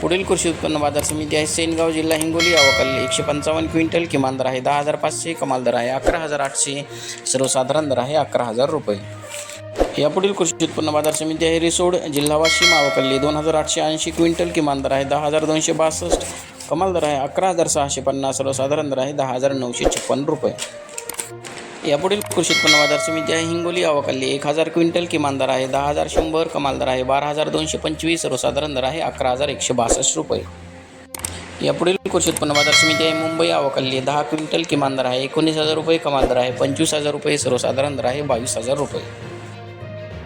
पुढील कृषी उत्पन्न बाजार समिती आहे. सेनगाव जिल्हा हिंगोली अवकल्ली एकशे पंचावन्न क्विंटल किमान दर आहे. दहा हजार पाचशे कमाल दर आहे. अकरा हजार आठशे सर्वसाधारण दर आहे. अकरा हजार रुपये. यापुढील कृषी उत्पन्न बाजार समिती आहे. रिसोड जिल्हा वाशिम अवकल्ली दोन हजार आठशे ऐंशी क्विंटल किमान दर आहे. दहा हजार दोनशे बासष्ट कमाल दर आहे. अकरा हजार सहाशे पन्नास सर्वसाधारण दर आहे. दहा हजार नऊशे छप्पन्न रुपये. यापुढील कृषी उत्पन्न बाजार समिती आहे. हिंगोली अवकल्ली एक हजार क्विंटल किमान दर आहे. दहा हजार शंभर कमाल दर आहे. बारा हजार दोनशे पंचवीस सर्वसाधारण दर आहे. अकरा हजार एकशे बासष्ट रुपये. यापुढील कृषी उत्पन्न बाजार समिती आहे. मुंबई अवकल्ली दहा क्विंटल किमान दर आहे. एकोणीस हजार रुपये कमाल दर आहे. पंचवीस हजार रुपये सर्वसाधारण दर आहे. बावीस हजार रुपये.